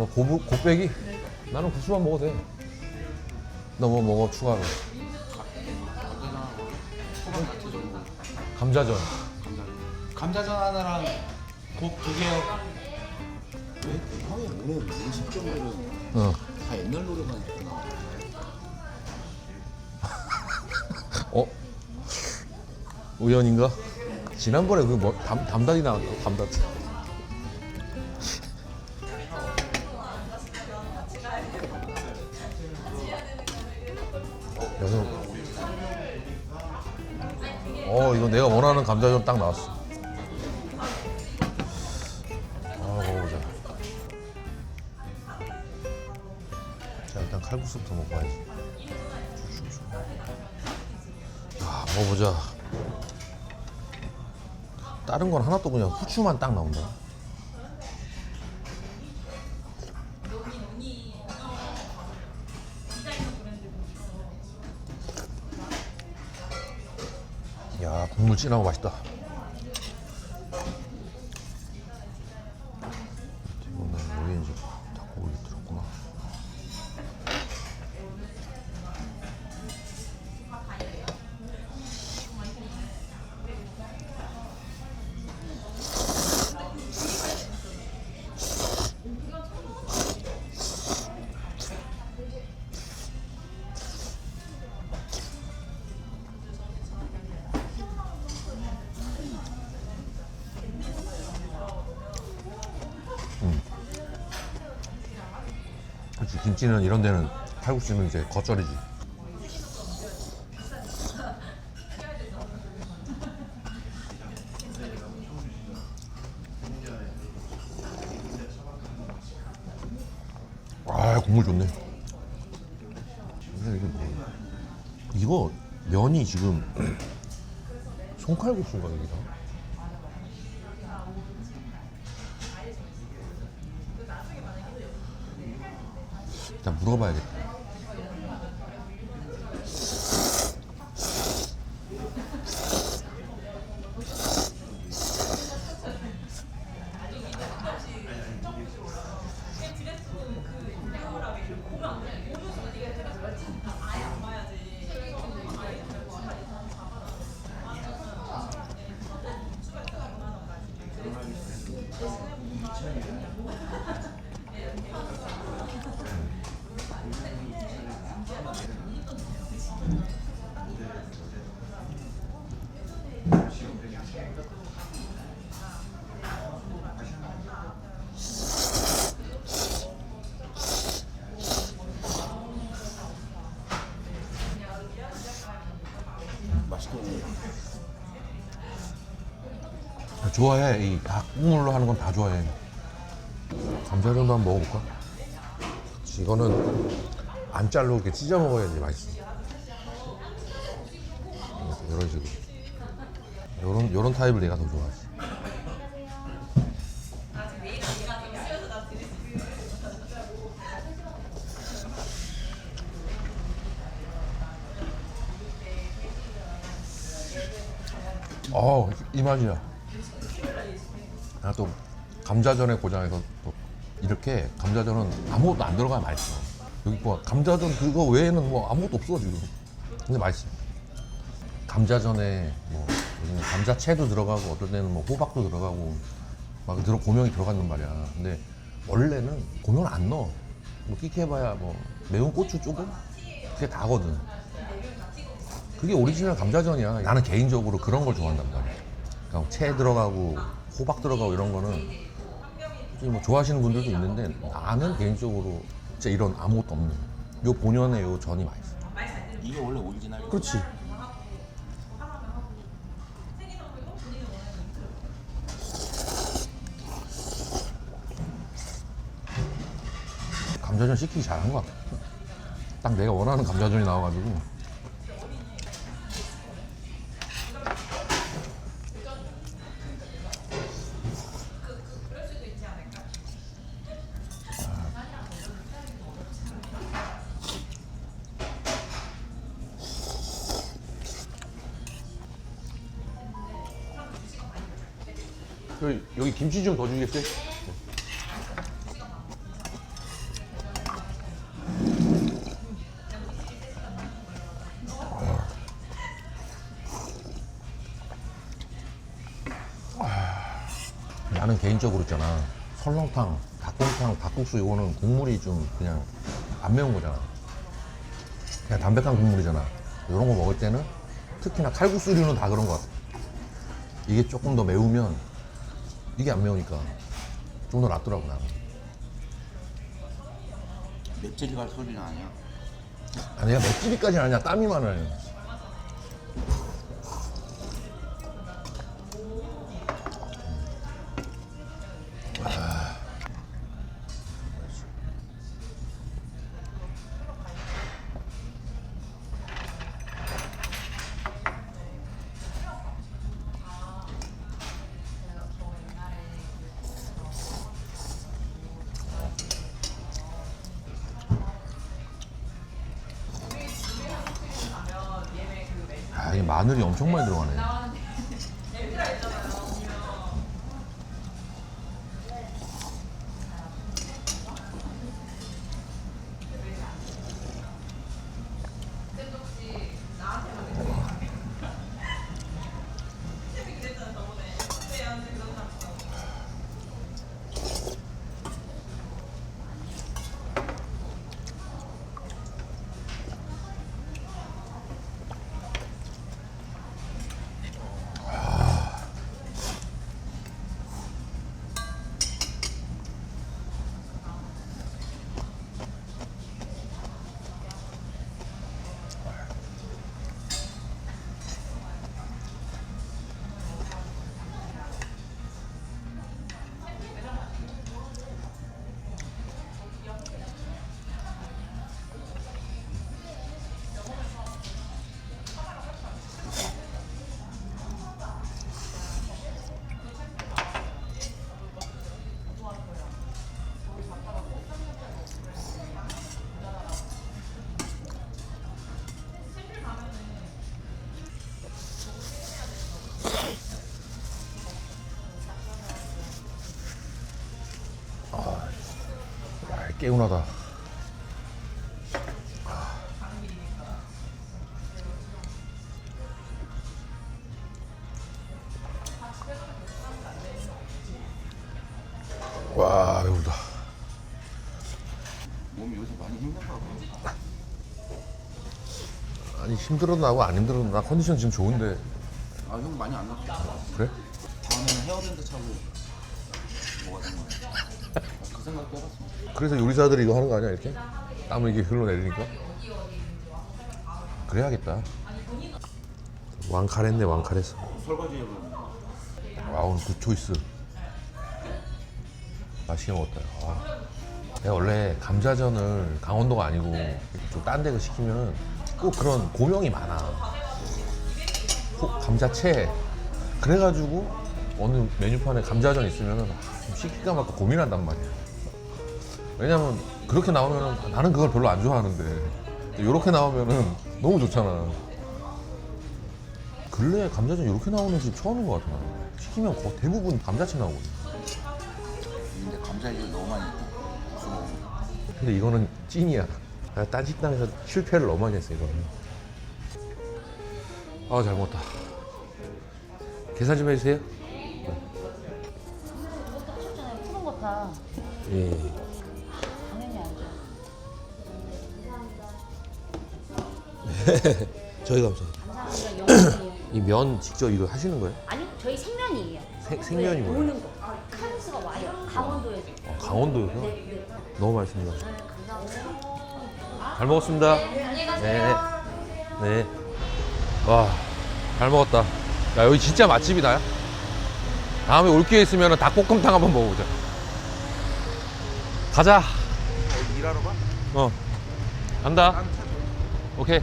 뭐 고부, 곱빼기? 나는 국수만 먹어도 돼. 너 뭐 먹어 추가로? 먹어. 감자전. 감자. 감자전 하나랑 국 두 개요. 왜 형이 오늘 음식점들은 어. 다 옛날 노래만 있구나. 어? 우연인가? 지난번에 그 뭐, 담, 담다리 나왔다, 담다리. 여기서 어 이거 내가 원하는 감자전 딱 나왔어. 아 먹어보자. 자 일단 칼국수부터 먹어야지. 아 먹어보자. 다른 건 하나도 그냥 후추만 딱 나온다 야 국물 진하고 맛있다 김치는 이런 데는 칼국수는 이제 겉절이지. 아 국물 좋네. 뭐야 이거 면이 지금 손칼국수인가 여기다 일단 물어봐야겠다. 좋아해. 이 닭국물로 하는 건 다 좋아해. 감자전도 한번 먹어볼까? 이거는 안 잘로 이렇게 찢어 먹어야지 맛있어. 이런 식으로. 요런, 요런 타입을 내가 더 좋아하지. 어, 이 맛이야. 나 또 감자전의 고장에서 또 이렇게 감자전은 아무것도 안 들어가야 맛있어. 여기 뭐 감자전 그거 외에는 뭐 아무것도 없어 지금. 근데 맛있어. 감자전에 뭐 감자채도 들어가고 어떨 때는 뭐 호박도 들어가고 막 들어 고명이 들어간단 말이야. 근데 원래는 고명 안 넣어. 뭐 끼케봐야 뭐 매운 고추 조금 그게 다거든. 그게 오리지널 감자전이야. 나는 개인적으로 그런 걸 좋아한단 말이야. 그러니까 채 들어가고 호박 들어가고 이런 거는 뭐 좋아하시는 분들도 있는데 나는 개인적으로 진짜 이런 아무것도 없는 요 본연의 요 전이 맛있어. 이게 원래 오리지널. 그렇지. 감자전 시키기 잘한 것 같아. 딱 내가 원하는 감자전이 나와가지고. 그, 여기 김치 좀 더 주겠어요? 네. 아, 나는 개인적으로 있잖아. 설렁탕, 닭곰탕, 닭국수 이거는 국물이 좀 그냥 안 매운 거잖아. 그냥 담백한 국물이잖아. 이런 거 먹을 때는 특히나 칼국수류는 다 그런 것 같아. 이게 조금 더 매우면 이게 안 매우니까 좀 더 낫더라고 나는. 맵찔이 갈 소리는 아니야. 아니야 맵찔이까지는 아니야. 땀이 많아요 마늘이 엄청 많이 들어가네. 개운하다. 와, 배부르다. 몸이 요새 많이 힘든가 봐. 아니 힘들어도 나고 안 힘들어도 나 컨디션 지금 좋은데 아, 형 많이 안 났어. 그래? 다음에는 헤어밴드 차고 뭐가 된 거야? 아, 그. 그래서 요리사들이 이거 하는 거 아니야 이렇게? 땀을 이렇게 흘러내리니까? 그래야겠다. 왕칼했네 왕칼했어. 설거지 해보는 와 오늘 굿 초이스. 맛있게 먹었다. 아. 내가 원래 감자전을 강원도가 아니고 좀 딴데 시키면 꼭 그런 고명이 많아. 호- 감자채. 그래가지고 어느 메뉴판에 감자전 있으면은 아, 좀 시킬까 말까 고민한단 말이야. 왜냐면 그렇게 나오면은 나는 그걸 별로 안 좋아하는데 이렇게 나오면은 너무 좋잖아. 근래 감자전 이렇게 나오는 집 처음인 것 같아. 나는. 시키면 거- 대부분 감자채 나오거든. 근데 감자를 너무 많이 먹으면 근데 이거는 찐이야. 내가 딴 식당에서 실패를 너무 많이 했어 이거는. 아 잘 먹었다. 계산 좀 해주세요. 푸른 거 다. 예. 저희 감사합니다. 감사합니다. 영원히. 이 면 직접 이거 하시는 거예요? 아니, 저희 생면이에요. 생- 생면이 네, 뭐예요? 오는 거. 카루스가 와요. 강원도에서. 어, 강원도에서? 네, 네. 너무 맛있습니다. 네, 감사합니다. 잘 먹었습니다. 안녕히 가세요. 네. 와, 잘 먹었다. 야, 여기 진짜 맛집이다. 야. 다음에 올 기회 있으면 닭볶음탕 한번 먹어보자. 가자. 일하러 가? 어. 간다. 오케이.